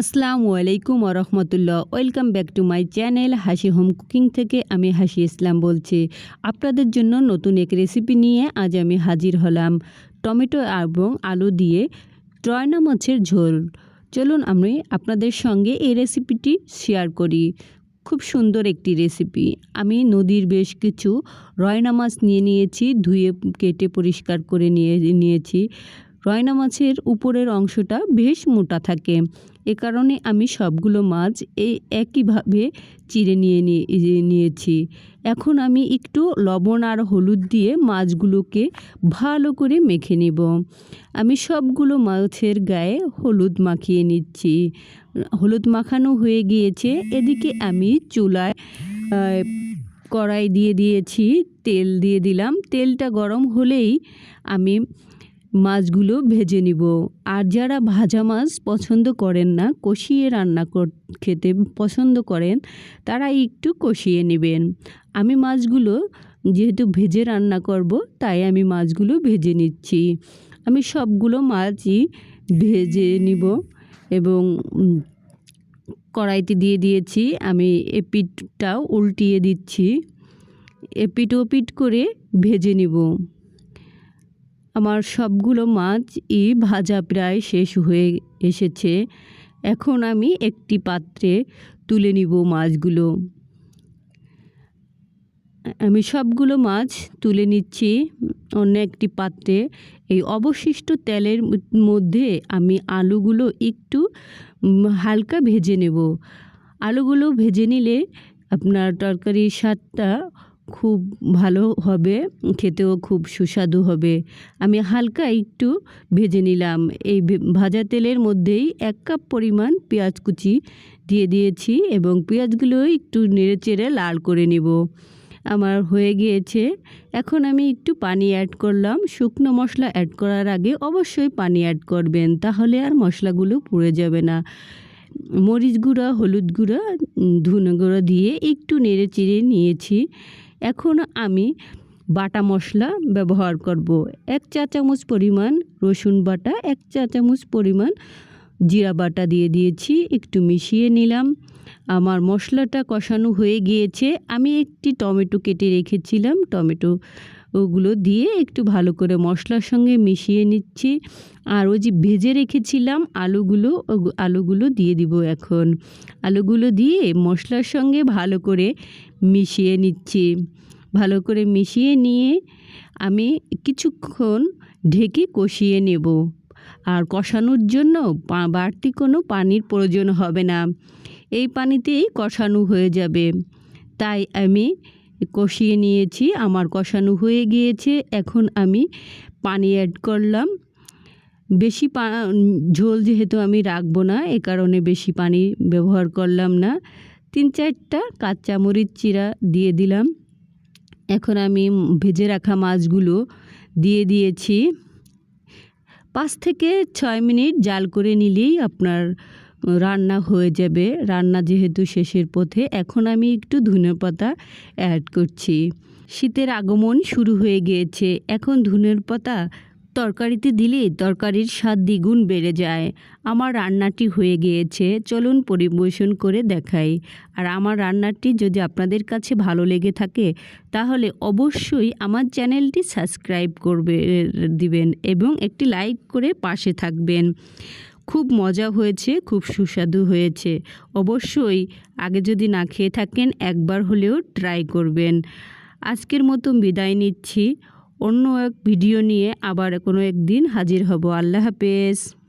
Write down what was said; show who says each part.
Speaker 1: আসসালামু আলাইকুম রহমতুল্লাহ। Welcome back to my channel Hasi home cooking থেকে আমি হাসি ইসলাম বলছি। আপনাদের জন্য নতুন এক রেসিপি নিয়ে আজ আমি হাজির হলাম। টমেটো এবং আলু দিয়ে ট্রয়না মাছের ঝোল। চলুন আমি আপনাদের সঙ্গে এই রেসিপিটি শেয়ার করি। খুব সুন্দর একটি রেসিপি। আমি নদীর বেশ কিছু রয়না মাছ নিয়ে নিয়েছি, ধুয়ে কেটে পরিষ্কার করে নিয়ে নিয়েছি। রয়না মাছের উপরের অংশটা বেশ মোটা থাকে। এ কারণে আমি সবগুলো মাছ এই একইভাবে চিড়ে নিয়ে নিয়ে নিয়েছি। এখন আমি একটু লবণ আর হলুদ দিয়ে মাছগুলোকে ভালো করে মেখে নেব। আমি সবগুলো মাছের গায়ে হলুদ মাখিয়ে নিচ্ছি। হলুদ মাখানো হয়ে গিয়েছে। এদিকে আমি চুলায় কড়াই দিয়ে দিয়েছি, তেল দিয়ে দিলাম। তেলটা গরম হলেই আমি মাছগুলো ভেজে নিব। আর যারা ভাজা মাছ পছন্দ করেন না, কষিয়ে রান্না কর- খেতে পছন্দ করেন, তারা একটু কষিয়ে নেবেন। আমি মাছগুলো যেহেতু ভেজে রান্না করব, তাই আমি মাছগুলো ভেজে নিচ্ছি। আমি সবগুলো মাছই ভেজে নিব এবং কড়াইতে দিয়ে দিয়েছি। আমি এপিটটাও উল্টিয়ে দিচ্ছি। এপিট ওপিট করে ভেজে নিব। আমার সবগুলো মাছই ভাজা প্রায় শেষ হয়ে এসেছে। এখন আমি একটি পাত্রে তুলে নিব মাছগুলো। আমি সবগুলো মাছ তুলে নিচ্ছি অন্য একটি পাত্রে। এই অবশিষ্ট তেলের মধ্যে আমি আলুগুলো একটু হালকা ভেজে নেব। আলুগুলো ভেজে নিলে আপনার তরকারির স্বাদটা খুব ভালো হবে, খেতেও খুব সুস্বাদু হবে। আমি হালকা একটু ভেজে নিলাম। এই ভাজা তেলের মধ্যেই এক কাপ পরিমাণ পেঁয়াজ কুচি দিয়ে দিয়েছি এবং পেঁয়াজগুলো একটু নেড়ে চেড়ে লাল করে নেব। আমার হয়ে গিয়েছে। এখন আমি একটু পানি অ্যাড করলাম। শুকনো মশলা অ্যাড করার আগে অবশ্যই পানি অ্যাড করবেন, তাহলে আর মশলাগুলো পুড়ে যাবে না। মরিচ গুঁড়া, হলুদ গুঁড়া, ধনে গুঁড়া দিয়ে একটু নেড়ে চেড়ে নিয়েছি। এখন আমি বাটা মশলা ব্যবহার করব। এক চা চামচ পরিমাণ রসুন বাটা, এক চা চামচ পরিমাণ জিরা বাটা দিয়ে দিয়েছি, একটু মিশিয়ে নিলাম। আমার মশলাটা কষানো হয়ে গিয়েছে। আমি একটি টমেটো কেটে রেখেছিলাম। টমেটো ওগুলো দিয়ে একটু ভালো করে মশলার সঙ্গে মিশিয়ে নিচ্ছি। আর ওই যে ভেজে রেখেছিলাম আলুগুলো আলুগুলো দিয়ে দিব এখন। আলুগুলো দিয়ে মশলার সঙ্গে ভালো করে মিশিয়ে নিচ্ছি। ভালো করে মিশিয়ে নিয়ে আমি কিছুক্ষণ ঢেকে কষিয়ে নেব। আর কষানোর জন্য বাড়তি কোনো পানির প্রয়োজন হবে না। এই পানিতেই কষানো হয়ে যাবে। তাই আমি কষিয়ে নিয়েছি, আমার কষানো হয়ে গিয়েছে, এখন আমি পানি অ্যাড করলাম। বেশি পা, ঝোল যেহেতু আমি রাখব না, এ কারণে বেশি পানি ব্যবহার করলাম না। তিন চারটা কাঁচামরিচ চিরা দিয়ে দিলাম। এখন আমি ভেজে রাখা মাছগুলো দিয়ে দিয়েছি। পাঁচ থেকে ছয় মিনিট জাল করে নিলেই আপনার রান্না হয়ে যাবে। রান্না যেহেতু শেষের পথে, এখন আমি একটু ধনে পাতা অ্যাড করছি। শীতের আগমন শুরু হয়ে গিয়েছে। এখন ধনের পাতা তরকারিতে দিলে তরকারির স্বাদ দ্বিগুণ বেড়ে যায়। আমার রান্নাটি হয়ে গিয়েছে। চলুন পরিবেশন করে দেখাই। আর আমার রান্নাটি যদি আপনাদের কাছে ভালো লেগে থাকে, তাহলে অবশ্যই আমার চ্যানেলটি সাবস্ক্রাইব করবে, দিবেন এবং একটি লাইক করে পাশে থাকবেন। খুব মজা হয়েছে, খুব সুস্বাদু হয়েছে। অবশ্যই আগে যদি না খেয়ে থাকেন, একবার হলেও ট্রাই করবেন। আজকের মতো বিদায় নিচ্ছি। অন্য এক ভিডিও নিয়ে আবার কোনো একদিন হাজির হব। আল্লাহ হাফেজ।